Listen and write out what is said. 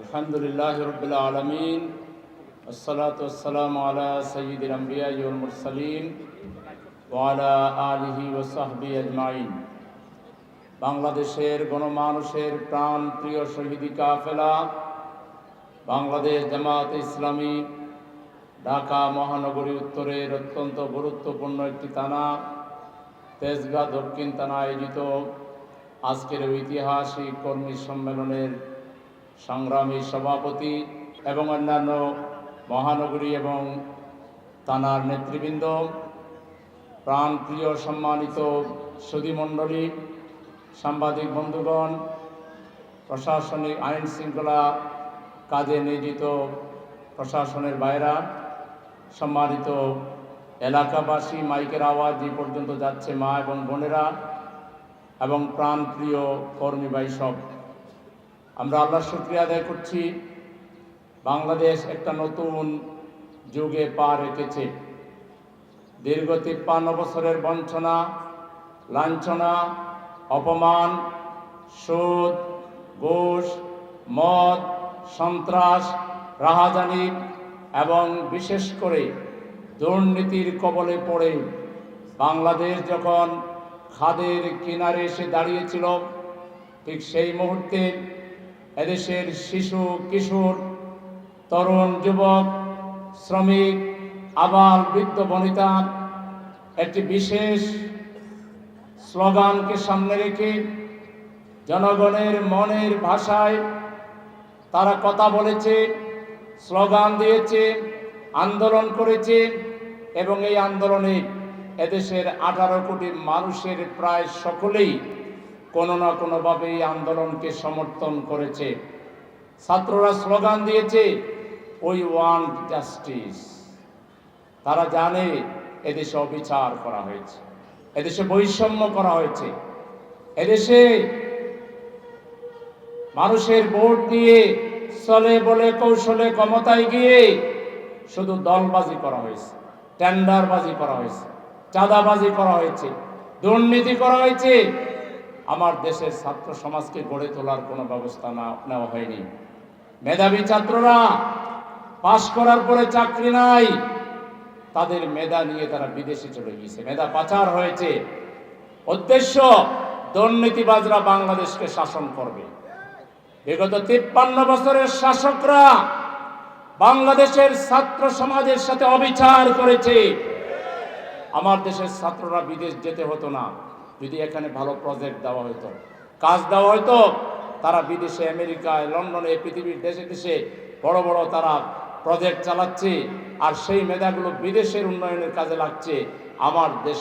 আলহামদুলিল্লাহ রবিল আলমিন আসসালাম আলা সঈদ আম্বিয়ামসলিম ওয়ালা আলহি ওসাহবি আজমাইন। বাংলাদেশের গণমানুষের প্রাণ প্রিয় শহীদি কাফেলা, বাংলাদেশ জামাত ইসলামী, ঢাকা মহানগরী উত্তরের অত্যন্ত গুরুত্বপূর্ণ একটি থানা, তেজগাঁ দক্ষিণ থানা আয়োজিত আজকের ঐতিহাসিক কর্মী সম্মেলনের সংগ্রামী সভাপতি এবং অন্যান্য মহানগরী এবং থানার নেতৃবৃন্দ, প্রাণপ্রিয় সম্মানিত সুদীমণ্ডলী সাংবাদিক বন্ধুগণ, প্রশাসনিক আইন শৃঙ্খলা কাজে নিয়োজিত প্রশাসনের বাইরা, সম্মানিত এলাকাবাসী, মাইকের আওয়াজ যে পর্যন্ত যাচ্ছে মা এবং বোনেরা এবং প্রাণপ্রিয় কর্মী সব। আমরা আল্লাহর শুক্রিয়া আদায় করছি। বাংলাদেশ একটা নতুন যুগে পা রেখেছে। দীর্ঘ তিপ্পান্ন বছরের বঞ্চনা, লাঞ্ছনা, অপমান, সুদ, ঘুষ, মদ, সন্ত্রাস, রাহাজানি এবং বিশেষ করে দুর্নীতির কবলে পড়ে বাংলাদেশ যখন খাদের কিনারে এসে দাঁড়িয়েছিল, ঠিক সেই মুহূর্তে এদেশের শিশু, কিশোর, তরুণ, যুবক, শ্রমিক, আবাল, বৃদ্ধ, বনিতা, একটি বিশেষ স্লোগানকে সামনে রেখে জনগণের মনের ভাষায় তারা কথা বলেছে, স্লোগান দিয়েছে, আন্দোলন করেছে এবং এই আন্দোলনে এদেশের আঠারো কোটি মানুষের প্রায় সকলেই কোনো না কোনোভাবে এই আন্দোলনকে সমর্থন করেছে। ছাত্ররা স্লোগান দিয়েছে ওই ওয়ান্ট জাস্টিস তারা জানে এদেশে অবিচার করা হয়েছে, এদেশে বৈষম্য করা হয়েছে, এদেশে মানুষের ভোট দিয়ে চলে বলে কৌশলে ক্ষমতায় গিয়ে শুধু দলবাজি করা হয়েছে, টেন্ডারবাজি করা হয়েছে, চাঁদাবাজি করা হয়েছে, দুর্নীতি করা হয়েছে আমার দেশের ছাত্র সমাজকে গড়ে তোলার কোনো ব্যবস্থা না, নেওয়া হয়নি। মেধাবী ছাত্ররা পাশ করার পরে চাকরি নাই, তাদের মেধা নিয়ে তারা বিদেশে চলে গিয়েছে। মেধা পাচার হয়েছে। উদ্দেশ্য, দুর্নীতিবাজরা বাংলাদেশকে শাসন করবে। বিগত তিপ্পান্ন বছরের শাসকরা বাংলাদেশের ছাত্র সমাজের সাথে অবিচার করেছে। আমার দেশের ছাত্ররা বিদেশ যেতে হতো না। যদি এখানে ভালো প্রজেক্ট দেওয়া হতো কাজ দেওয়া হতো তারা বিদেশে, আমেরিকায়, লন্ডনে পৃথিবীর দেশে দেশে বড় বড় তারা প্রজেক্ট চালাচ্ছে, আর সেই মেধাগুলো বিদেশের উন্নয়নের কাজে লাগছে। আমার দেশ